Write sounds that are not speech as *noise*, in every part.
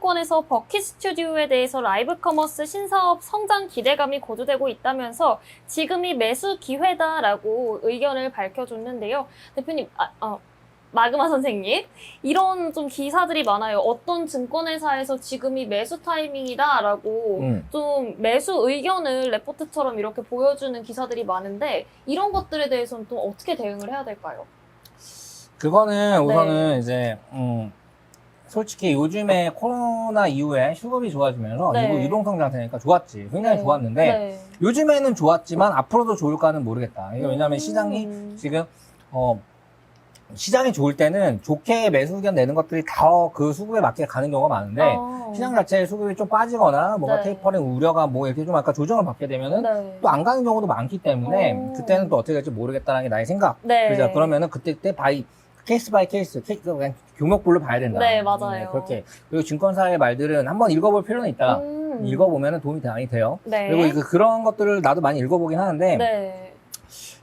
증권에서 버킷 스튜디오에 대해서 라이브 커머스 신사업 성장 기대감이 고조되고 있다면서 지금이 매수 기회다라고 의견을 밝혀줬는데요. 대표님, 아, 어, 마그마 선생님, 이런 좀 기사들이 많아요. 어떤 증권회사에서 지금이 매수 타이밍이다라고 음. 좀 매수 의견을 레포트처럼 이렇게 보여주는 기사들이 많은데 이런 것들에 대해서는 또 어떻게 대응을 해야 될까요? 그거는 우선은 네. 이제 음, 솔직히 요즘에 코로나 이후에 수급이 좋아지면서 네. 미국 유동성 상태니까 좋았지. 굉장히 네. 좋았는데 네. 요즘에는 좋았지만 앞으로도 좋을까는 모르겠다. 이게 왜냐하면 음. 시장이 지금 어 시장이 좋을 때는 좋게 매수 의견 내는 것들이 더그 수급에 맞게 가는 경우가 많은데 어. 시장 자체의 수급이 좀 빠지거나 뭔가 네. 테이퍼링 우려가 뭐 이렇게 좀 아까 조정을 받게 되면은 네. 또안 가는 경우도 많기 때문에 오. 그때는 또 어떻게 될지 모르겠다는 게 나의 생각. 네. 그래서 그러면은 그때 때 바이 케이스 바이 케이스, 케이스 그냥 교목별로 봐야 된다. 네, 맞아요. 그렇게 그리고 증권사의 말들은 한번 읽어볼 필요는 있다. 음. 읽어보면은 도움이 많이 돼요. 네. 그리고 그, 그런 것들을 나도 많이 읽어보긴 하는데 네.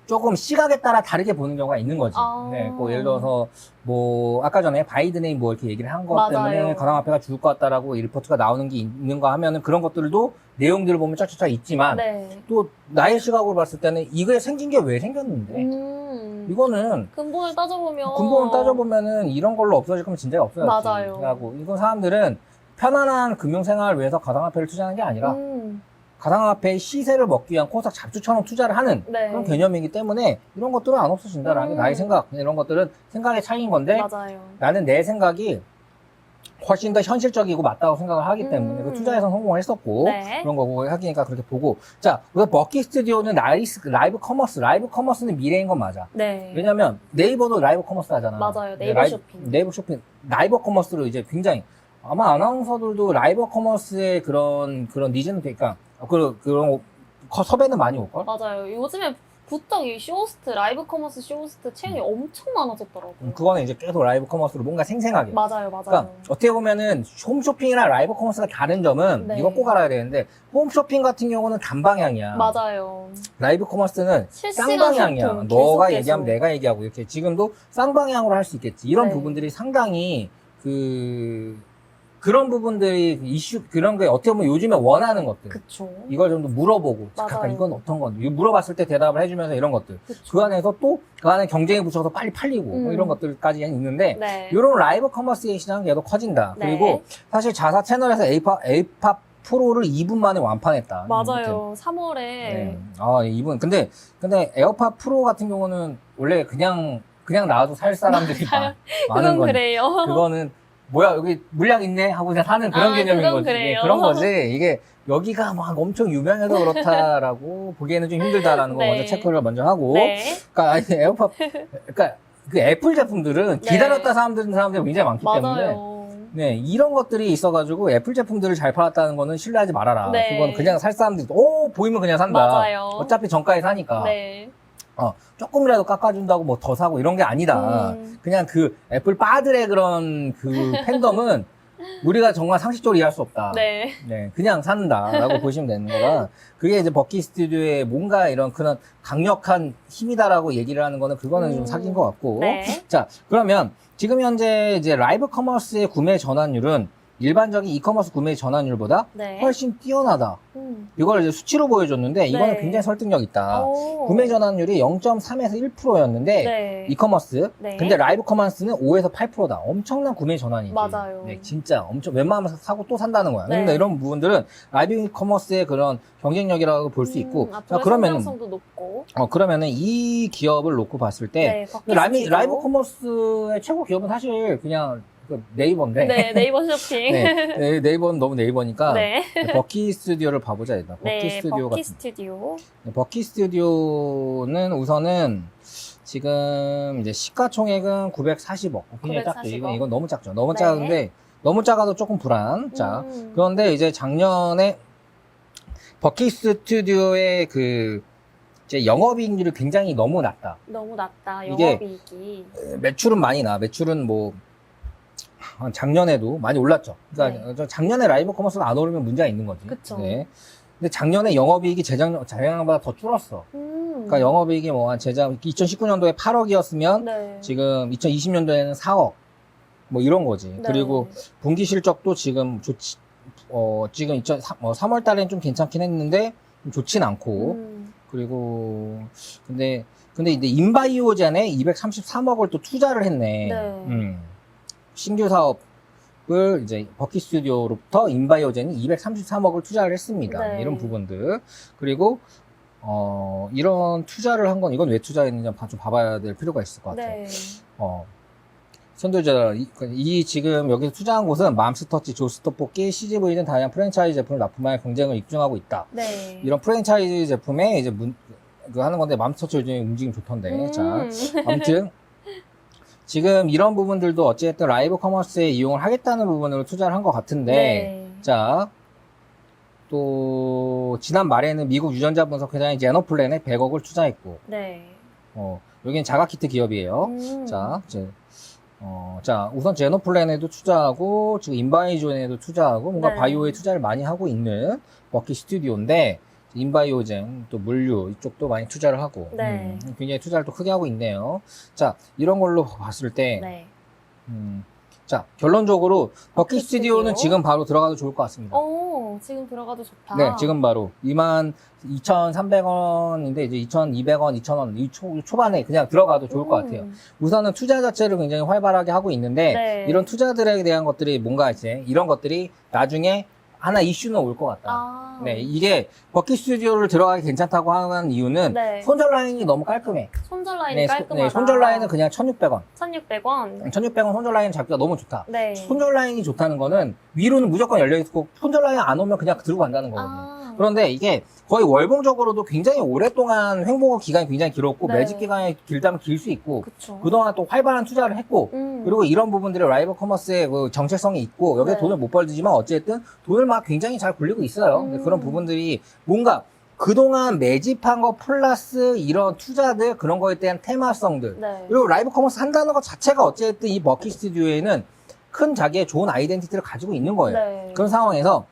조금 시각에 따라 다르게 보는 경우가 있는 거지. 아. 네, 뭐 예를 들어서 뭐 아까 전에 바이든이 뭐 이렇게 얘기를 한것 맞아요. 때문에 가상화폐가 죽을 것 같다라고 이 리포트가 나오는 게 있는가 하면은 그런 것들도 내용들을 보면 쫙쫙쫙 있지만 네. 또 나의 시각으로 봤을 때는 이게 생긴 게 왜 생겼는데 음. 이거는 근본을 따져보면 근본을 따져보면은 이런 걸로 없어질 거면 진짜 없어졌지. 맞아요. 라고 이건 사람들은 편안한 금융 생활을 위해서 가상화폐를 투자하는 게 아니라 음. 가상화폐의 시세를 먹기 위한 코스닥 잡주처럼 투자를 하는 네. 그런 개념이기 때문에 이런 것들은 안 없어진다라는 게 음. 나의 생각. 이런 것들은 생각의 차이인 건데 맞아요. 나는 내 생각이 훨씬 더 현실적이고 맞다고 생각을 하기 때문에 음. 그 투자에서 성공을 했었고 네. 그런 거고 하기니까 그렇게 보고 자 우리가 버킷 스튜디오는 라이스, 라이브 커머스 라이브 커머스는 미래인 건 맞아 네. 왜냐면 네이버도 라이브 커머스 하잖아 맞아요. 네, 네이버 라이- 쇼핑. 네이버 쇼핑 라이브 커머스로 이제 굉장히 아마 아나운서들도 라이브 커머스의 그런 그런 니즈는 되니까 그 그런 거- 섭외는 많이 올걸 맞아요. 요즘에 부쩍 이 쇼호스트, 라이브 커머스 쇼호스트 채용이 엄청 많아졌더라고요. 음, 그거는 이제 계속 라이브 커머스로 뭔가 생생하게 맞아요, 맞아요. 그러니까 어떻게 보면은 홈쇼핑이랑 라이브 커머스가 다른 점은 네. 이거 꼭 알아야 되는데 홈쇼핑 같은 경우는 단방향이야. 맞아요. 라이브 커머스는 쌍방향이야. 소통, 너가 계속 얘기하면 계속. 내가 얘기하고 이렇게 지금도 쌍방향으로 할 수 있겠지. 이런 네. 부분들이 상당히 그 그런 부분들이 이슈 그런 게 어떻게 보면 요즘에 원하는 것들. 그쵸. 이걸 좀 더 물어보고 잠깐 맞아요. 이건 어떤 건데 이거 물어봤을 때 대답을 해주면서 이런 것들 그쵸. 그 안에서 또 그 안에 경쟁에 붙여서 빨리 팔리고 뭐 음. 이런 것들까지 있는데 네. 이런 라이브 커머스의 시장은 계속 커진다. 네. 그리고 사실 자사 채널에서 에이팝, 에이팝 프로를 2분 만에 완판했다. 맞아요. 3월에 네. 아, 2분. 근데, 근데 에어팟 프로 같은 경우는 원래 그냥, 그냥 나와도 살 사람들이 많, 많은 건 그래요. 그거는 뭐야, 여기 물량 있네? 하고 그냥 사는 그런 아, 개념인 그건 거지. 그래요. 예, 그런 *laughs* 거지. 이게 여기가 막 엄청 유명해서 그렇다라고 *laughs* 보기에는 좀 힘들다라는 거 네. 먼저 체크를 먼저 하고. 네. 그러니까 아니, 에어팟, 그러니까 그 애플 제품들은 네. 기다렸다 사람들은 사람들이 굉장히 많기 때문에 맞아요. 네 이런 것들이 있어가지고 애플 제품들을 잘 팔았다는 거는 신뢰하지 말아라. 네. 그건 그냥 살 사람들이 오 보이면 그냥 산다. 맞아요. 어차피 정가에 사니까 네. 조금이라도 깎아준다고 뭐 더 사고 이런 게 아니다. 음. 그냥 그 애플 빠들의 그런 그 *laughs* 팬덤은 우리가 정말 상식적으로 이해할 수 없다. 네. 네, 그냥 산다라고 *laughs* 보시면 되는 거라 그게 이제 버킷 스튜디오의 뭔가 이런 그런 강력한 힘이다라고 얘기를 하는 거는 그거는 좀 음. 사기인 것 같고 네. 자 그러면 지금 현재 이제 라이브 커머스의 구매 전환율은 일반적인 이커머스 구매 전환율보다 네. 훨씬 뛰어나다 음. 이걸 이제 수치로 보여줬는데 이거는 네. 굉장히 설득력 있다 오. 구매 전환율이 0.3에서 1%였는데 네. 이커머스 네. 근데 라이브 커머스는 5에서 8%다. 엄청난 구매 전환이지. 맞아요. 네, 진짜 엄청 웬만하면 사고 또 산다는 거야. 네. 근데 이런 부분들은 라이브 커머스의 그런 경쟁력이라고 볼 수 있고. 음, 자, 그러면은. 어 그러면은 이 기업을 놓고 봤을 때 네. 라이브 커머스의 최고 기업은 사실 그냥 그 네이버인데. 네. 네이버 쇼핑. 네, 네, 네이버는 너무 네이버니까 네. 버키 스튜디오를 봐보자 일단. 버키 네. 스튜디오 버킷 같은. 스튜디오. 네, 버키 스튜디오는 우선은 지금 이제 시가총액은 940억. 굉장히 작죠. 940억. 이건, 이건 너무 작죠. 너무 네. 작은데 너무 작아도 조금 불안. 자, 음. 그런데 이제 작년에 버키 스튜디오의 그 이제 영업이익률이 굉장히 너무 낮다. 너무 낮다. 이게- 영업이익이. 매출은 많이 나. 매출은 뭐한 작년에도 많이 올랐죠. 그러니까 네. 저 작년에 라이브 커머스가 안 오르면 문제가 있는 거지. 그쵸. 네. 근데 작년에 영업이익이 재작년 재작년보다 더 줄었어. 음. 그러니까 영업이익이 뭐한 제작 2019년도에 8억이었으면 네. 지금 2020년도에는 4억. 뭐 이런 거지. 네. 그리고 분기 실적도 지금 좋지, 어, 지금 2003, 어, 3월 달엔 좀 괜찮긴 했는데 좀 좋진 않고. 음, 그리고, 근데, 근데 이제 인바이오젠에 233억을 또 투자를 했네. 네. 음. 신규 사업을 이제 버키 스튜디오로부터 인바이오젠이 233억을 투자를 했습니다. 네. 이런 부분들. 그리고, 어, 이런 투자를 한 건, 이건 왜 투자했는지 봐- 좀 봐봐야 될 필요가 있을 것 같아요. 네. 어. 선두자, 이, 이 지금 여기서 투자한 곳은 맘스터치, 조스터뽑기, CGV 등 다양한 프랜차이즈 제품을 납품하여 경쟁을 입증하고 있다. 네. 이런 프랜차이즈 제품에 이제 문, 그 하는 건데 맘스터치 요즘 움직임 좋던데. 음. 자, 아무튼 지금 이런 부분들도 어찌됐든 라이브 커머스에 이용을 하겠다는 부분으로 투자를 한 것 같은데, 네. 자, 또 지난 말에는 미국 유전자 분석 회사인 제너플랜에 100억을 투자했고, 네. 어, 여기는 자가키트 기업이에요. 음. 자, 이제, 어, 자, 우선 제노플랜에도 투자하고, 지금 인바이오젠에도 투자하고, 뭔가 네. 바이오에 투자를 많이 하고 있는 버키 스튜디오인데, 인바이오젠, 또 물류, 이쪽도 많이 투자를 하고, 네. 음, 굉장히 투자를 또 크게 하고 있네요. 자, 이런 걸로 봤을 때, 네. 음, 자, 결론적으로, 버키 스튜디오는 스튜디오? 지금 바로 들어가도 좋을 것 같습니다. 오, 지금 들어가도 좋다. 네, 지금 바로 2만 2,300원인데 이제 2,200원, 2,000원 이 초, 초반에 그냥 들어가도 좋을 것 같아요. 음. 우선은 투자 자체를 굉장히 활발하게 하고 있는데 네. 이런 투자들에 대한 것들이 뭔가 이제 이런 것들이 나중에 하나 이슈는 올 것 같다. 아. 네, 이게 버키 스튜디오를 들어가기 괜찮다고 하는 이유는 네. 손절 라인이 너무 깔끔해. 손절 라인이 네, 소- 깔끔하다. 네, 손절 라인은 그냥 1,600원. 1,600원. 1,600원 손절 라인 잡기가 너무 좋다. 네. 손절 라인이 좋다는 거는 위로는 무조건 열려 있고 손절 라인 안 오면 그냥 들고 간다는 거거든요. 아. 그런데 이게 거의 월봉적으로도 굉장히 오랫동안 횡보 기간이 굉장히 길었고 네. 매직 기간이 길다면 길 수 있고 그쵸. 그동안 또 활발한 투자를 했고 음. 그리고 이런 부분들이 라이브 커머스의 그 정체성이 있고 여기에 네. 돈을 못 벌지만 어쨌든 돈을 막 굉장히 잘 굴리고 있어요. 음. 그런 부분들이 뭔가 그동안 매집한 거 플러스 이런 투자들 그런 거에 대한 테마성들 네. 그리고 라이브 커머스 한다는 것 자체가 어쨌든 이 버키 스튜디오에는 큰 자기의 좋은 아이덴티티를 가지고 있는 거예요. 네. 그런 상황에서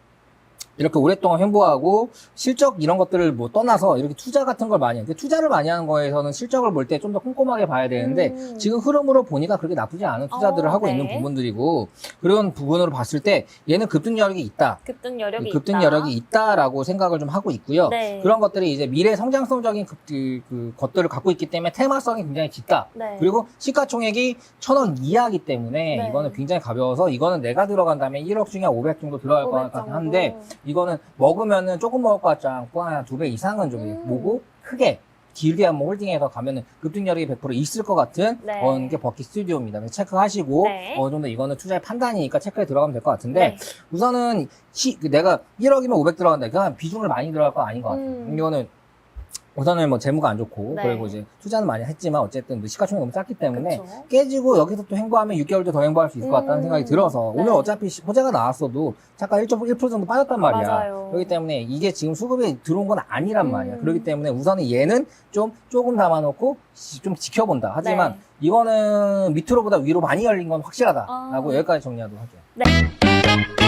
이렇게 오랫동안 횡보하고 실적 이런 것들을 뭐 떠나서 이렇게 투자 같은 걸 많이. 근데 투자를 많이 하는 거에서는 실적을 볼 때 좀 더 꼼꼼하게 봐야 되는데 음. 지금 흐름으로 보니까 그렇게 나쁘지 않은 투자들을 어, 하고 네. 있는 부분들이고 그런 부분으로 봤을 때 얘는 급등 여력이 있다. 급등 여력이 급등 있다. 여력이 있다라고 생각을 좀 하고 있고요. 네. 그런 것들이 이제 미래 성장성적인 그, 그, 그 것들을 갖고 있기 때문에 테마성이 굉장히 짙다. 네. 그리고 시가총액이 천 원 이하이기 때문에 네. 이거는 굉장히 가벼워서 이거는 내가 들어간다면 1억 중에 500 정도 들어갈 것500 같긴. 한데 이거는 먹으면은 조금 먹을 것 같지 않고 한 두 배 이상은 좀 음. 보고 크게 길게 한번 홀딩해서 가면은 급등력이 100% 있을 것 같은 네. 그런 게 버키 스튜디오입니다. 체크하시고 네. 어느 정도 이거는 투자의 판단이니까 체크에 들어가면 될 것 같은데 네. 우선은 시, 그 내가 1억이면 500 들어간다. 그냥 비중을 많이 들어갈 건 아닌 것 같아요. 음. 이거는 우선은 뭐 재무가 안 좋고 네. 그리고 이제 투자는 많이 했지만 어쨌든 뭐 시가총액이 너무 작기 때문에 그쵸. 깨지고 여기서 또 행보하면 6개월도 더 행보할 수 있을 것 같다는 음. 생각이 들어서 네. 오늘 어차피 시- 호재가 나왔어도 잠깐 1.1% 정도 빠졌단 말이야. 맞아요. 그렇기 때문에 이게 지금 수급이 들어온 건 아니란 음. 말이야. 그렇기 때문에 우선은 얘는 좀 조금 담아놓고 시- 좀 지켜본다. 하지만 네. 이거는 밑으로보다 위로 많이 열린 건 확실하다라고 아. 여기까지 정리하도록 하죠. 네.